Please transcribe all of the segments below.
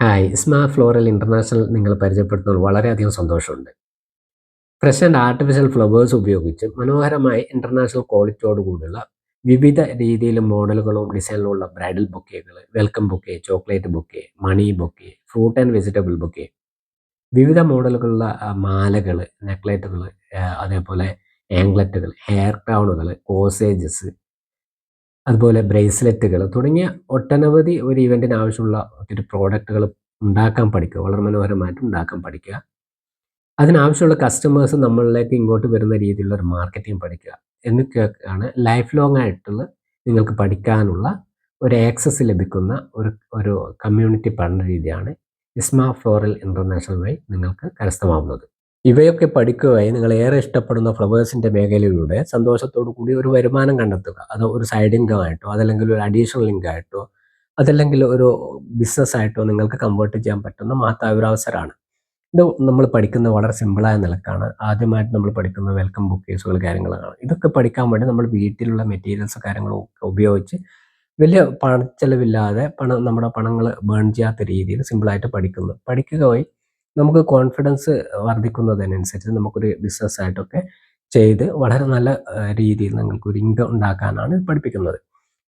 Hi. ഇസ്മ floral international നിങ്ങൾ പരിചയപ്പെടുത്തുന്നത് വളരെയധികം സന്തോഷമുണ്ട്. ഫ്രഷ് ആൻഡ് ആർട്ടിഫിഷ്യൽ ഫ്ലവേഴ്സ് ഉപയോഗിച്ച് മനോഹരമായി ഇന്റർനാഷണൽ ക്വാളിറ്റിയോട് കൂടിയുള്ള വിവിധ രീതിയിലും മോഡലുകളും ഡിസൈനിലുള്ള bridal ബുക്കേകൾ welcome bouquet chocolate bouquet money bouquet fruit and vegetable bouquet വിവിധ മോഡലുകളുള്ള മാലകൾ നെക്ലേറ്റുകൾ അതേപോലെ ആംഗ്ലറ്റുകൾ ഹെയർ ക്രൗണുകൾ കോസേജസ് അതുപോലെ ബ്രേസ്ലെറ്റുകൾ തുടങ്ങിയ ഒട്ടനവധി ഒരു ഇവന്റിന് ആവശ്യമുള്ള ഒത്തിരി പ്രോഡക്റ്റുകൾ ഉണ്ടാക്കാൻ പഠിക്കുക. വളരെ മനോഹരമായിട്ട് ഉണ്ടാക്കാൻ പഠിക്കുക. അതിനാവശ്യമുള്ള കസ്റ്റമേഴ്സ് നമ്മളിലേക്ക് ഇങ്ങോട്ട് വരുന്ന രീതിയിലുള്ള ഒരു മാർക്കറ്റിംഗ് പഠിക്കുക. എന്നൊക്കെയാണ് ലൈഫ് ലോങ് ആയിട്ടുള്ള നിങ്ങൾക്ക് പഠിക്കാനുള്ള ഒരു ആക്സസ് ലഭിക്കുന്ന ഒരു ഒരു കമ്മ്യൂണിറ്റി പഠന രീതിയാണ് ഇസ്മ ഫ്ലോറൽ ഇന്റർനാഷണൽ വഴി നിങ്ങൾക്ക് കരസ്ഥമാവുന്നത്. ഇവയൊക്കെ പഠിക്കുകയായി നിങ്ങൾ ഏറെ ഇഷ്ടപ്പെടുന്ന ഫ്ലവേഴ്സിന്റെ മേഖലയിലൂടെ സന്തോഷത്തോടു കൂടി ഒരു വരുമാനം കണ്ടെത്തുക. അത് ഒരു സൈഡ് ഇൻകം ആയിട്ടോ അതല്ലെങ്കിൽ ഒരു അഡീഷണൽ ഇൻകം ആയിട്ടോ അതല്ലെങ്കിൽ ഒരു ബിസിനസ് ആയിട്ടോ നിങ്ങൾക്ക് കൺവേർട്ട് ചെയ്യാൻ പറ്റുന്ന മഹത്തായ ഒരു അവസരമാണ്. ഇത് നമ്മൾ പഠിക്കുന്നത് വളരെ സിമ്പിളായ നിലക്കാണ്. ആദ്യമായിട്ട് നമ്മൾ പഠിക്കുന്ന വെൽക്കം ബുക്കേഴ്സുകൾ കാര്യങ്ങളാണ്. ഇതൊക്കെ പഠിക്കാൻ വേണ്ടി നമ്മൾ വീട്ടിലുള്ള മെറ്റീരിയൽസ് കാര്യങ്ങളും ഒക്കെ ഉപയോഗിച്ച് വലിയ പണച്ചെലവില്ലാതെ പണം നമ്മുടെ പണങ്ങൾ ബേൺ ചെയ്യാത്ത രീതിയിൽ സിമ്പിളായിട്ട് പഠിക്കുന്നു. പഠിക്കുക വഴി നമുക്ക് കോൺഫിഡൻസ് വർദ്ധിക്കുന്നതിനനുസരിച്ച് നമുക്കൊരു ബിസിനസ് ആയിട്ടൊക്കെ ചെയ്ത് വളരെ നല്ല രീതിയിൽ നിങ്ങൾക്ക് ഒരു ഇൻകം ഉണ്ടാക്കാനാണ് പഠിപ്പിക്കുന്നത്.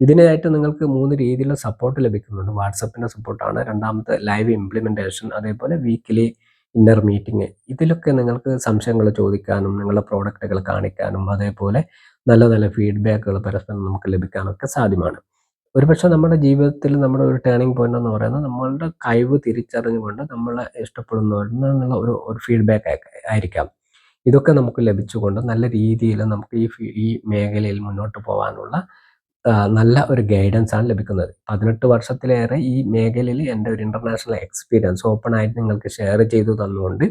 ഇതിനായിട്ട് നിങ്ങൾക്ക് മൂന്ന് രീതിയിലുള്ള സപ്പോർട്ട് ലഭിക്കുന്നുണ്ട്. വാട്സപ്പിന്റെ സപ്പോർട്ടാണ് രണ്ടാമത്തെ ലൈവ് ഇംപ്ലിമെന്റേഷൻ അതേപോലെ വീക്കിലി ഇന്നർ മീറ്റിംഗ് ഇതിലൊക്കെ നിങ്ങൾക്ക് സംശയങ്ങൾ ചോദിക്കാനും നിങ്ങളുടെ പ്രോഡക്റ്റുകൾ കാണിക്കാനും അതേപോലെ നല്ല നല്ല ഫീഡ്ബാക്കുകൾ പരസ്പരം നമുക്ക് ലഭിക്കാനൊക്കെ സാധ്യമാണ്. ഒരുപക്ഷെ നമ്മുടെ ജീവിതത്തിൽ നമ്മുടെ ഒരു ടേണിംഗ് പോയിന്റ് എന്ന് പറയുന്നത് നമ്മളുടെ കഴിവ് തിരിച്ചറിഞ്ഞുകൊണ്ട് നമ്മളെ ഇഷ്ടപ്പെടുന്നവരുന്നുള്ള ഒരു ഒരു ഫീഡ്ബാക്ക് ആയിരിക്കാം. ഇതൊക്കെ നമുക്ക് ലഭിച്ചുകൊണ്ട് നല്ല രീതിയിൽ നമുക്ക് ഈ ഈ മേഖലയിൽ മുന്നോട്ട് പോകാനുള്ള നല്ല ഒരു ഗൈഡൻസ് ആണ് ലഭിക്കുന്നത്. പതിനെട്ട് വർഷത്തിലേറെ ഈ മേഖലയിൽ എന്റെ ഒരു ഇന്റർനാഷണൽ എക്സ്പീരിയൻസ് ഓപ്പൺ ആയിട്ട് നിങ്ങൾക്ക് ഷെയർ ചെയ്തു തന്നുകൊണ്ട്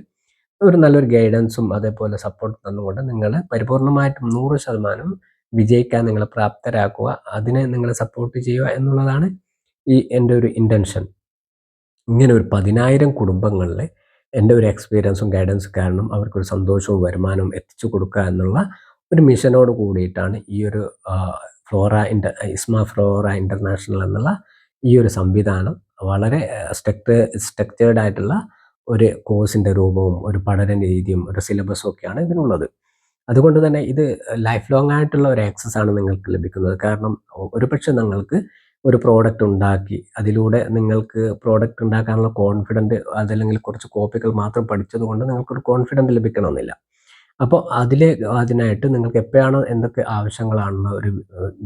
ഒരു നല്ലൊരു ഗൈഡൻസും അതേപോലെ സപ്പോർട്ട് തന്നുകൊണ്ട് നിങ്ങൾ പരിപൂർണമായിട്ടും നൂറ് ശതമാനം വിജയിക്കാൻ നിങ്ങൾ പ്രാപ്തരാക്കുക അതിനെ നിങ്ങൾ സപ്പോർട്ട് ചെയ്യുക എന്നുള്ളതാണ് ഈ എന്റെ ഒരു ഇന്റൻഷൻ ഇങ്ങനെ ഒരു പതിനായിരം കുടുംബങ്ങളിൽ എന്റെ ഒരു എക്സ്പീരിയൻസും ഗൈഡൻസും കാരണം അവർക്കൊരു സന്തോഷവും വരുമാനവും എത്തിച്ചു കൊടുക്കുക എന്നുള്ള ഒരു മിഷനോട് കൂടിയിട്ടാണ് ഈ ഒരു ഫ്ലോറ ഇന്റർ ഇസ്മ ഫ്ലോറ ഇന്റർനാഷണൽ എന്നുള്ള ഈ ഒരു സംവിധാനം വളരെ സ്ട്രക്ട് സ്ട്രക്ചേർഡ് ആയിട്ടുള്ള ഒരു കോഴ്സിന്റെ രൂപവും ഒരു പഠന രീതിയും ഒരു സിലബസും ഒക്കെയാണ് ഇതിനുള്ളത്. അതുകൊണ്ട് തന്നെ ഇത് ലൈഫ് ലോങ് ആയിട്ടുള്ള ഒരു ആക്സസ് ആണ് നിങ്ങൾക്ക് ലഭിക്കുന്നത്. കാരണം ഒരുപക്ഷെ നിങ്ങൾക്ക് ഒരു പ്രോഡക്റ്റ് ഉണ്ടാക്കി അതിലൂടെ നിങ്ങൾക്ക് പ്രോഡക്റ്റ് ഉണ്ടാക്കാനുള്ള കോൺഫിഡന്റ് അതല്ലെങ്കിൽ കുറച്ച് കോപ്പികൾ മാത്രം പഠിച്ചതുകൊണ്ട് നിങ്ങൾക്കൊരു കോൺഫിഡന്റ് ലഭിക്കണമെന്നില്ല. അപ്പോൾ അതിൽ അതിനായിട്ട് നിങ്ങൾക്ക് എപ്പോഴാണ് എന്തൊക്കെ ആവശ്യങ്ങളാണെന്ന് ഒരു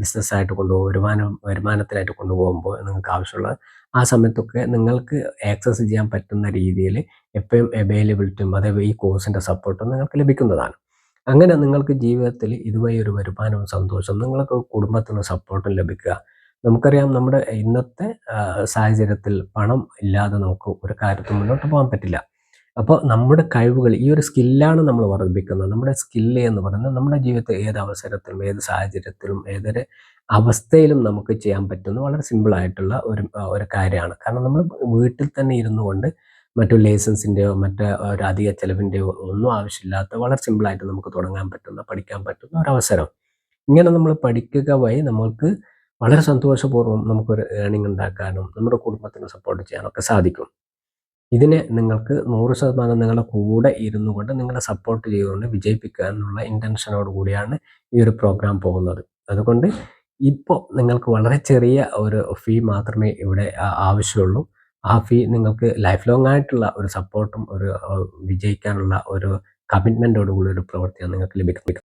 ബിസിനസ്സായിട്ട് കൊണ്ടുപോകും വരുമാനം വരുമാനത്തിനായിട്ട് കൊണ്ടുപോകുമ്പോൾ നിങ്ങൾക്ക് ആവശ്യമുള്ള ആ സമയത്തൊക്കെ നിങ്ങൾക്ക് ആക്സസ് ചെയ്യാൻ പറ്റുന്ന രീതിയിൽ എപ്പോഴും അവൈലബിലിറ്റിയും അതേപോലെ ഈ കോഴ്സിന്റെ സപ്പോർട്ടും നിങ്ങൾക്ക് ലഭിക്കുന്നതാണ്. അങ്ങനെ നിങ്ങൾക്ക് ജീവിതത്തിൽ ഇതുവഴി ഒരു വരുമാനവും സന്തോഷം നിങ്ങൾക്ക് കുടുംബത്തിന് സപ്പോർട്ടും ലഭിക്കുക. നമുക്കറിയാം നമ്മുടെ ഇന്നത്തെ സാഹചര്യത്തിൽ പണം ഇല്ലാതെ നമുക്ക് ഒരു കാര്യത്തിൽ മുന്നോട്ട് പോകാൻ പറ്റില്ല. അപ്പോൾ നമ്മുടെ കഴിവുകൾ ഈ ഒരു സ്കില്ലാണ് നമ്മൾ വർദ്ധിപ്പിക്കുന്നത്. നമ്മുടെ സ്കില്ല് എന്ന് പറയുന്നത് നമ്മുടെ ജീവിതത്തിൽ ഏത് അവസരത്തിലും ഏത് സാഹചര്യത്തിലും ഏതൊരു അവസ്ഥയിലും നമുക്ക് ചെയ്യാൻ പറ്റുന്ന വളരെ സിമ്പിളായിട്ടുള്ള ഒരു ഒരു കാര്യമാണ്. കാരണം നമ്മൾ വീട്ടിൽ തന്നെ ഇരുന്നു കൊണ്ട് മറ്റു ലൈസൻസിന്റെയോ മറ്റ് ഒരു അധിക ചെലവിന്റെയോ ഒന്നും ആവശ്യമില്ലാത്ത വളരെ സിമ്പിളായിട്ട് നമുക്ക് തുടങ്ങാൻ പറ്റുന്ന പഠിക്കാൻ പറ്റുന്ന ഒരു അവസരം. ഇങ്ങനെ നമ്മൾ പഠിക്കുക വഴി നമുക്ക് വളരെ സന്തോഷപൂർവം നമുക്കൊരു ഏണിംഗ് ഉണ്ടാക്കാനും നമ്മുടെ കുടുംബത്തിന് സപ്പോർട്ട് ചെയ്യാനൊക്കെ സാധിക്കും. ഇതിനെ നിങ്ങൾക്ക് നൂറ് ശതമാനം നിങ്ങളുടെ കൂടെ ഇരുന്നു കൊണ്ട് നിങ്ങളെ സപ്പോർട്ട് ചെയ്തുകൊണ്ട് വിജയിപ്പിക്കുക എന്നുള്ള ഇന്റൻഷനോട് കൂടിയാണ് ഈ ഒരു പ്രോഗ്രാം പോകുന്നത്. അതുകൊണ്ട് ഇപ്പോൾ നിങ്ങൾക്ക് വളരെ ചെറിയ ഒരു ഫീ മാത്രമേ ഇവിടെ ആവശ്യമുള്ളൂ. ആ ഫീ നിങ്ങൾക്ക് ലൈഫ് ലോങ് ആയിട്ടുള്ള ഒരു സപ്പോർട്ടും ഒരു വിജയിക്കാനുള്ള ഒരു കമ്മിറ്റ്മെന്റോടുകൂടി ഒരു പ്രവൃത്തിയാണ് നിങ്ങൾക്ക് ലഭിക്കുന്നത്.